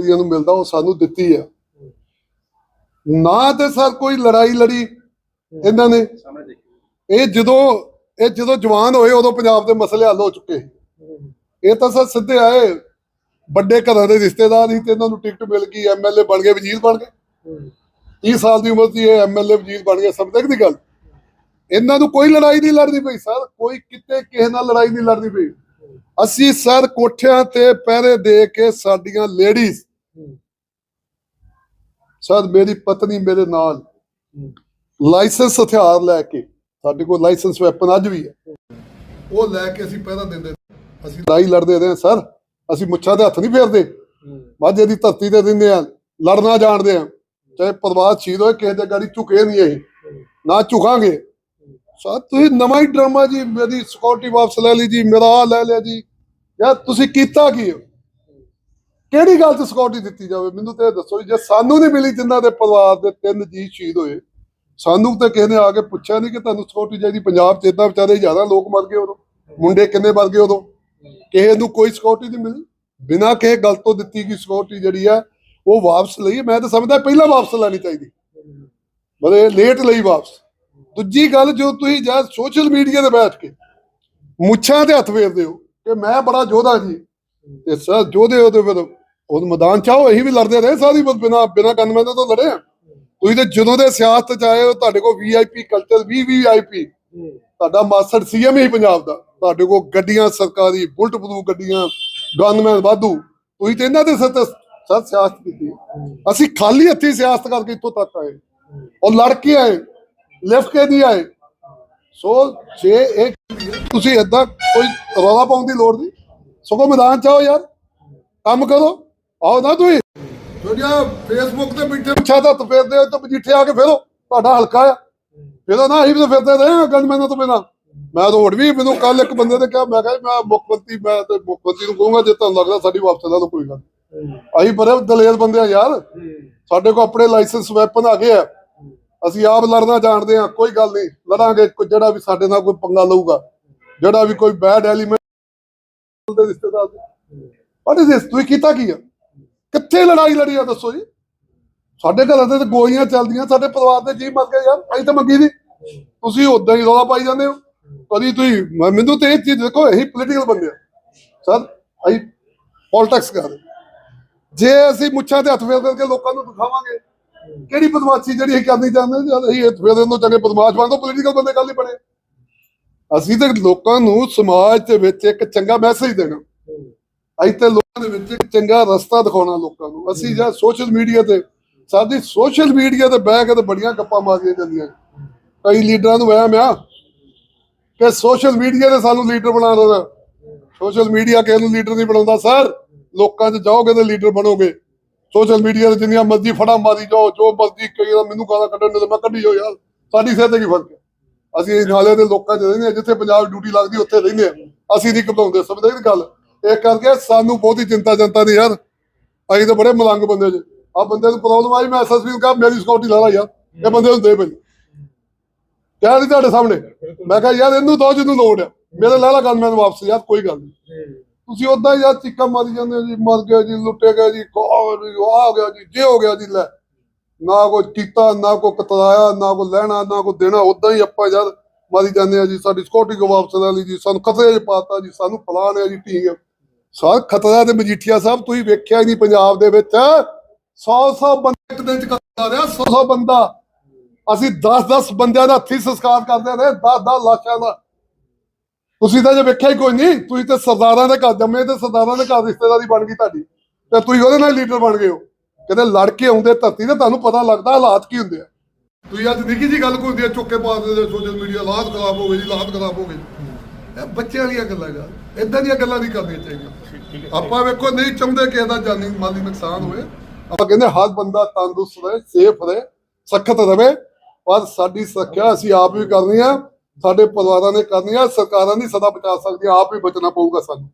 ਮੰਤਰੀਆਂ ਨੂੰ ਮਿਲਦਾ ਉਹ ਸਾਨੂੰ ਦਿੱਤੀ ਆ। ਨਾ ਤੇ ਸਰ ਕੋਈ ਲੜਾਈ ਲੜੀ ਇਹਨਾਂ ਨੇ। ਇਹ ਜਦੋਂ ਇਹ ਜਦੋਂ ਜਵਾਨ ਹੋਏ ਉਦੋਂ ਪੰਜਾਬ ਦੇ ਮਸਲੇ ਹੱਲ ਹੋ ਚੁੱਕੇ। ਇਹ ਤਾਂ ਸਰ ਸਿੱਧੇ ਆਏ, ਵੱਡੇ ਘਰਾਂ ਦੇ ਰਿਸ਼ਤੇਦਾਰ ਸੀ ਤੇ ਇਹਨਾਂ ਨੂੰ ਟਿਕਟ ਮਿਲ ਗਈ ਐਮਐਲਏ ਬਣ ਗਏ, ਵਜ਼ੀਰ ਬਣ ਗਏ। 30 ਸਾਲ ਦੀ ਉਮਰ ਸੀ, ਇਹ ਐਮਐਲਏ ਵਜ਼ੀਰ ਬਣ ਗਏ ਸਭ ਤੱਕ ਦੀ ਗੱਲ? ਇਹਨਾਂ ਨੂੰ ਕੋਈ ਲੜਾਈ ਨਹੀਂ ਲੜਨੀ ਪਈ ਸਰ, ਕੋਈ ਕਿਤੇ ਕਿਸੇ ਨਾਲ ਲੜਾਈ ਨਹੀਂ ਲੜਦੀ ਪਈ। ਅਸੀਂ ਸਰ ਕੋਠਿਆਂ ਤੇ ਪਹਿਰੇ ਦੇ ਕੇ ਸਾਡੀਆਂ ਲੇਡੀਜ਼ ਸਰ, ਮੇਰੀ ਪਤਨੀ ਮੇਰੇ ਨਾਲ ਲਾਇਸੈਂਸ ਹਥਿਆਰ ਲੈ ਕੇ, ਸਾਡੇ ਕੋਲ ਲਾਇਸੈਂਸ ਵੈਪਨ ਅੱਜ ਵੀ ਹੈ। ਉਹ ਲੈ ਕੇ ਅਸੀਂ ਪਹਿਰਾ ਦਿੰਦੇ ਅਸੀਂ ਲੜਾਈ ਲੜਦੇ ਰਹੇ ਸਰ। ਅਸੀਂ ਮੁੱਛਾਂ ਦੇ ਹੱਥ ਨਹੀਂ ਫੇਰਦੇ। ਮਾਝੇ ਦੀ ਧਰਤੀ ਤੇ ਰਹਿੰਦੇ ਆ ਲੜਨਾ ਜਾਣਦੇ ਆ ਚਾਹੇ ਪਰਵਾਹ ਸ਼ਹੀਦ ਹੋਏ, ਕਿਸੇ ਦੇ ਗਾੜੀ ਝੁਕੇ ਨਹੀਂ ਅਸੀਂ ਨਾ ਝੁਕਾਂਗੇ। ਸਰ, ਤੁਸੀਂ ਨਵਾਂ ਹੀ ਡਰਾਮਾ ਜੀ, ਮੇਰੀ ਸਿਕਿਉਰਿਟੀ ਵਾਪਸ ਲੈ ਲਈ ਜੀ, ਮੇਰਾ ਆ ਲੈ ਲਿਆ ਜੀ। ਯਾਰ, ਤੁਸੀਂ ਕੀਤਾ ਕੀ ਹੋ? ਕਿਹੜੀ ਗੱਲ ਤੇ ਸਿਕਿਉਰਿਟੀ ਦਿੱਤੀ ਜਾਵੇ? ਮੈਨੂੰ ਤੇ ਇਹ ਦੱਸੋ ਜੀ, ਜੇ ਸਾਨੂੰ ਨਹੀਂ ਮਿਲੀ ਜਿਨ੍ਹਾਂ ਦੇ ਪਰਿਵਾਰ ਦੇ ਤਿੰਨ ਜੀ ਸ਼ਹੀਦ ਹੋਏ ਸਾਨੂੰ ਤਾਂ ਕਿਸੇ ਨੇ ਆ ਕੇ ਪੁੱਛਿਆ ਨਹੀਂ ਕਿ ਤੁਹਾਨੂੰ ਸਿਕਿਉਰਿਟੀ ਚਾਹੀਦੀ? ਪੰਜਾਬ ਚ ਇਦਾਂ ਵਿਚਾਰੇ ਜ਼ਿਆਦਾ ਲੋਕ ਮਰ ਗਏ ਉਦੋਂ। ਮੁੰਡੇ ਕਿੰਨੇ ਮਰ ਗਏ ਉਦੋਂ? ਕਿਸੇ ਨੂੰ ਕੋਈ ਸਿਕਿਉਰਿਟੀ ਨਹੀਂ ਮਿਲੀ। ਬਿਨਾਂ ਕਿਸੇ ਗੱਲ ਤੋਂ ਦਿੱਤੀ ਗਈ ਸਿਕਿਉਰਿਟੀ ਜਿਹੜੀ ਆ ਉਹ ਵਾਪਸ ਲਈ। ਮੈਂ ਤਾਂ ਸਮਝਦਾ ਪਹਿਲਾਂ ਵਾਪਸ ਲੈਣੀ ਚਾਹੀਦੀ। ਮਤਲਬ ਲੇਟ ਲਈ ਵਾਪਸ। ਦੂਜੀ ਗੱਲ ਜੋ ਤੁਸੀਂ ਜਦ ਸੋਸ਼ਲ ਮੀਡੀਆ ਤੇ ਬੈਠ ਕੇ ਮੁੱਛਾਂ ਤੇ ਹੱਥ ਫੇਰਦੇ ਹੋ ਕਿ ਮੈਂ ਬੜਾ ਯੋਧਾ ਜੀ। ਤੇ ਸਰ ਯੋਧੇ ਉਹਦੇ ਤੇ ਫਿਰ ਉਹ ਮੈਦਾਨ ਚਾਹੋ ਅਸੀਂ ਵੀ ਲੜਦੇ ਰਹੇ ਸਾਰੀ ਉਮਰ ਬਿਨਾ ਬਿਨਾ ਗਨਮੈਨ ਤੋਂ ਲੜੇ ਆ। ਤੁਸੀਂ ਤੇ ਜਦੋਂ ਦੇ ਸਿਆਸਤ ਚ ਆਏ ਹੋ, ਤੁਹਾਡੇ ਕੋਲ ਵੀਆਈਪੀ ਕਲਚਰ ਵੀ ਵੀਆਈਪੀ ਤੁਹਾਡਾ ਮਾਸਟਰ ਸੀਐਮ ਹੀ ਪੰਜਾਬ ਦਾ। ਤੁਹਾਡੇ ਕੋਲ ਗੱਡੀਆਂ, ਸਰਕਾਰੀ ਬੁਲਟ ਬਲੂ ਗੱਡੀਆਂ ਗਨਮੈਨ ਵਾਧੂ। ਤੁਸੀਂ ਤੇ ਇਹਨਾਂ ਦੇ ਸਿਰ ਤੇ ਸਿਆਸਤ ਕੀਤੀ। ਅਸੀਂ ਖਾਲੀ ਹੱਥੀ ਸਿਆਸਤ ਕਰਕੇ ਇੱਥੋਂ ਤੱਕ ਆਏ। ਔਰ ਲੜ ਕੇ ਆਏ ਲਿਫਟ ਕੇ ਨਹੀਂ ਆਏ। ਸੋ ਜੇ ਇਹ ਤੁਸੀਂ ਏਦਾਂ ਕੋਈ ਰੌਲਾ ਪਾਉਣ ਦੀ ਲੋੜ ਨਹੀਂ। ਸਗੋਂ ਮੈਦਾਨ ਚ ਆਓ ਯਾਰ। ਕੰਮ ਕਰੋ। ਆਓ ਨਾ ਤੁਸੀਂ। ਜਿਹੜੀਆਂ ਫੇਸਬੁੱਕ ਤੇ ਬੈਠੇ ਪਿੱਛਾ ਤਾਂ ਫੇਰਦੇ ਹੋ ਤਾਂ ਮਜੀਠੇ ਆ ਕੇ ਫੇਰੋ। ਤੁਹਾਡਾ ਹਲਕਾ ਆ। ਫੇਰੋ ਨਾ ਅਸੀਂ ਵੀ ਫਿਰਦੇ ਰਹੇ ਗਨਮੈਨਾਂ ਤੋਂ ਬਿਨਾਂ। ਮੈਂ ਤਾਂ ਹੋਰ ਵੀ ਮੈਨੂੰ ਕੱਲ ਇੱਕ ਬੰਦੇ ਨੇ ਕਿਹਾ, ਮੈਂ ਕਿਹਾ ਮੈਂ ਮੁੱਖ ਮੰਤਰੀ ਮੈਂ ਤੇ ਮੁੱਖ ਮੰਤਰੀ ਨੂੰ ਕਹੂੰਗਾ, ਜੇ ਤੁਹਾਨੂੰ ਲੱਗਦਾ ਸਾਡੀ ਵਾਪਸ ਲੈ ਲਓ ਕੋਈ ਗੱਲ ਅਸੀਂ ਬੜੇ ਦਲੇਰ ਬੰਦੇ ਆ ਯਾਰ। ਸਾਡੇ ਕੋਲ ਆਪਣੇ ਲਾਇਸੈਂਸ ਵੈਪਨ ਆ ਗਏ ਆ। ਅਸੀਂ ਆਪ ਲੜਨਾ ਜਾਣਦੇ ਆ ਕੋਈ ਗੱਲ ਨਹੀਂ। ਲੜਾਂਗੇ ਜਿਹੜਾ ਵੀ ਸਾਡੇ ਨਾਲ ਕੋਈ ਪੰਗਾ ਲਊਗਾ। ਜਿਹੜਾ ਵੀ ਕੋਈ ਬੈਡ ਐਲੀਮੈਂਟ ਦੇ ਰਿਸ਼ਤੇਦਾਰ ਵਾਟ ਇਜ਼ ਤੁਸੀਂ ਕੀਤਾ ਕੀ ਆ? ਕਿੱਥੇ ਲੜਾਈ ਲੜੀ ਆ ਦੱਸੋ ਜੀ? ਸਾਡੇ ਘਰਾਂ ਤੇ ਗੋਲੀਆਂ ਚੱਲਦੀਆਂ, ਸਾਡੇ ਪਰਿਵਾਰ ਦੇ ਜੀ ਮਰ ਗਏ ਯਾਰ, ਅਸੀਂ ਤਾਂ ਮੰਗੀ ਦੀ ਤੁਸੀਂ ਉਦਾਂ ਹੀ ਰੌਲਾ ਪਾਈ ਜਾਂਦੇ ਹੋ। ਕਦੀ ਤੁਸੀਂ ਮੈਨੂੰ ਤੇ ਇਹ ਚੀਜ਼ ਦੇਖੋ ਇਹੀ ਪੋਲੀਟੀਕਲ ਬੰਦੇ ਆ। ਸਰ, ਅਸੀਂ ਪੋਲਿਟਿਕਸ ਕਰਦੇ ਜੇ ਅਸੀਂ ਮੁੱਛਾਂ ਤੇ ਹੱਥ ਫੇਰ ਕਰਕੇ ਲੋਕਾਂ ਨੂੰ ਦਿਖਾਵਾਂਗੇ, ਕਿਹੜੀ ਬਦਮਾਸ਼ੀ ਜਿਹੜੀ ਅਸੀਂ ਕਰਨੀ ਚਾਹੁੰਦੇ ਜਦ ਅਸੀਂ ਹੱਥ ਫੇਰਨ ਨੂੰ ਚੰਗੇ ਬਦਮਾਸ਼ ਬਣ ਤੋਂ ਪੋਲੀਟੀਕਲ ਬੰਦੇ ਕੱਲ ਨਹੀਂ ਬਣੇ। ਅਸੀਂ ਤਾਂ ਲੋਕਾਂ ਨੂੰ ਸਮਾਜ ਦੇ ਵਿੱਚ ਇੱਕ ਚੰਗਾ ਮੈਸੇਜ ਦੇਣਾ। ਅਸੀਂ ਤੇ ਦੇ ਵਿੱਚ ਇੱਕ ਚੰਗਾ ਰਸਤਾ ਦਿਖਾਉਣਾ ਲੋਕਾਂ ਨੂੰ। ਅਸੀਂ ਜਾਂ ਸੋਸ਼ਲ ਮੀਡੀਆ ਤੇ ਸਾਡੀ ਸੋਸ਼ਲ ਮੀਡੀਆ ਤੇ ਬਹਿ ਕੇ ਤੇ ਬੜੀਆਂ ਗੱਪਾਂ ਮਾਰੀਆਂ ਜਾਂਦੀਆਂ। ਕਈ ਲੀਡਰਾਂ ਨੂੰ ਵਹਿਮ ਆ ਕਿ ਸੋਸ਼ਲ ਮੀਡੀਆ ਤੇ ਸਾਨੂੰ ਲੀਡਰ ਬਣਾ ਦੇਣਾ ਸੋਸ਼ਲ ਮੀਡੀਆ ਕਿਸੇ ਨੂੰ ਲੀਡਰ ਨਹੀਂ ਬਣਾਉਂਦਾ ਸਰ। ਲੋਕਾਂ 'ਚ ਜਾਓਗੇ ਤੇ ਲੀਡਰ ਬਣੋਗੇ। ਸੋਸ਼ਲ ਮੀਡੀਆ ਤੇ ਜਿੰਨੀਆਂ ਮਰਜ਼ੀ ਫੜਾ ਮਾਰੀ ਜਾਓ ਜੋ ਮਰਜ਼ੀ ਕਹੀ ਜਾਓ, ਮੈਨੂੰ ਗਾਲਾਂ ਕੱਢਣ ਦੇ ਮੈਂ ਕੱਢੀ ਜਾਓ ਯਾਰ। ਸਾਡੀ ਸਿਹਤ ਤੇ ਕੀ ਫ਼ਰਕ ਹੈ? ਅਸੀਂ ਨਾਲੇ ਦੇ ਲੋਕਾਂ 'ਚ ਰਹਿੰਦੇ ਹਾਂ ਜਿੱਥੇ ਪੰਜਾਬ ਡਿਊਟੀ ਲੱਗਦੀ ਉੱਥੇ ਰਹਿੰਦੇ ਆ ਅਸੀਂ ਨਹੀਂ ਘਬਰਾਉਂਦੇ ਸਮਝਦੇ ਗੱਲ? ਇਹ ਕਰਕੇ ਸਾਨੂੰ ਬਹੁਤੀ ਚਿੰਤਾ ਜਨਤਾ ਦੀ ਯਾਰ। ਅਸੀਂ ਤਾਂ ਬੜੇ ਮਲੰਗ ਬੰਦੇ ਜੇ। ਆ ਬੰਦੇ ਨੂੰ ਪ੍ਰੋਬਲਮ ਆਈ ਮੈਂ ਐਸਐਸਪੀ ਨੂੰ ਕਹਾ ਮੇਰੀ ਸਿਕਿਉਰਿਟੀ ਲਾ ਲਾ ਯਾਰ। ਇਹ ਬੰਦੇ ਨੂੰ ਦੇ ਪਹਿਲੇ ਕਹਿ ਨਹੀਂ ਤੁਹਾਡੇ ਸਾਹਮਣੇ। ਮੈਂ ਕਿਹਾ ਯਾਰ ਇਹਨੂੰ ਦੋ ਜਿਹਨੂੰ ਲੋੜ ਆ। ਮੇਰੇ ਲੈ ਲਾ ਗੱਲ ਮੈਨੂੰ ਵਾਪਸ ਯਾਰ ਕੋਈ ਗੱਲ ਨਹੀਂ ਤੁਸੀਂ ਉਦਾਂ ਹੀ ਯਾਰ ਚੀਕਾਂ ਮਾਰੀ ਜਾਂਦੇ ਹੋ ਜੀ ਮਰ ਗਿਆ ਜੀ ਲੁੱਟੇ ਗਿਆ ਜੀ ਆ ਗਿਆ ਜੀ ਜੇ ਹੋ ਗਿਆ ਜੀ ਲੈ। ਨਾ ਕੋਈ ਕੀਤਾ ਨਾ ਕੋਈ ਕਤਰਾਇਆ ਨਾ ਕੋਈ ਲੈਣਾ ਨਾ ਕੋਈ ਦੇਣਾ ਉਦਾਂ ਹੀ ਆਪਾਂ ਯਾਰ ਮਾਰੀ ਜਾਂਦੇ ਆ ਜੀ ਸਾਡੀ ਸਿਕਿਉਰਿਟੀ ਕੋ ਵਾਪਸ ਲੈ ਲਈ ਜੀ ਸਾਨੂੰ ਖਤਰੇ 'ਚ ਪਾਤਾ ਜੀ ਸਾਨੂੰ ਫਲਾਣ ਹੈ ਜੀ ਠੀਕ ਹੈ ਸਾਰ, ਖਤਰਾ ਤੇ ਮਜੀਠੀਆ ਸਾਹਿਬ, ਤੁਸੀਂ ਵੇਖਿਆ ਹੀ ਨਹੀਂ ਪੰਜਾਬ ਦੇ ਵਿੱਚ। 100 100 ਬੰਦੇ ਇੱਕ ਦਿਨ ਚ ਕਰ ਰਿਹਾ 100 100 ਬੰਦਾ। ਅਸੀਂ 10 10 ਬੰਦਿਆਂ ਦਾ ਹੱਥੀ ਸੰਸਕਾਰ ਕਰਦੇ ਰਹੇ 10 10 ਲਾਸ਼ਾਂ ਦਾ। ਤੁਸੀਂ ਤਾਂ ਜੇ ਵੇਖਿਆ ਹੀ ਕੋਈ ਨਹੀਂ, ਤੁਸੀਂ ਤੇ ਸਰਦਾਰਾਂ ਦੇ ਘਰ ਜੰਮੇ, ਤੇ ਸਰਦਾਰਾਂ ਦੇ ਘਰ ਰਿਸ਼ਤੇਦਾਰੀ ਬਣ ਗਈ ਤੁਹਾਡੀ। ਤੇ ਤੁਸੀਂ ਉਹਦੇ ਨਾਲ ਲੀਡਰ ਬਣ ਗਏ ਹੋ। ਕਿਤੇ ਲੜ ਕੇ ਆਉਂਦੇ ਧਰਤੀ ਤੇ, ਤੁਹਾਨੂੰ ਪਤਾ ਲੱਗਦਾ ਹਾਲਾਤ ਕੀ ਹੁੰਦੇ ਆ। ਤੁਸੀਂ ਅੱਜ ਨਿੱਕੀ ਜੀ ਗੱਲ ਕੋਈ ਹੁੰਦੀ ਆ ਚੁੱਕੇ ਪਾ ਦਿੰਦੇ ਸੋਸ਼ਲ ਮੀਡੀਆ ਲਾਤ ਖਰਾਬ ਹੋ ਗਈ ਜੀ ਲਾਤ ਖਰਾਬ ਹੋ ਗਈ ਇਹ ਬੱਚਿਆਂ ਵਾਲੀਆਂ ਗੱਲਾਂ ਗਾ। ਇਦਾਂ ਦੀਆਂ ਗੱਲਾਂ ਨਹੀਂ ਕਰਨੀਆਂ ਚਾਹੀਦੀਆਂ। ਆਪਾਂ ਵੇਖੋ ਨਹੀਂ ਚਾਹੁੰਦੇ ਕਿ ਇਹਦਾ ਜਾਨੀ ਮਾਲੀ ਨੁਕਸਾਨ ਹੋਵੇ ਆਪਾਂ ਕਹਿੰਦੇ ਹਰ ਬੰਦਾ ਤੰਦਰੁਸਤ ਰਹੇ ਸੇਫ ਰਹੇ ਸਖਤ ਰਵੇ ਪਰ ਸਾਡੀ ਸੁਰੱਖਿਆ ਅਸੀਂ ਆਪ ਵੀ ਕਰਨੀ ਆ ਸਾਡੇ ਪਰਿਵਾਰਾਂ ਨੇ ਕਰਨੀ ਆ ਸਰਕਾਰਾਂ ਨਹੀਂ ਸਦਾ ਬਚਾ ਸਕਦੀਆਂ ਆਪ ਹੀ ਬਚਣਾ ਪਊਗਾ ਸਾਨੂੰ।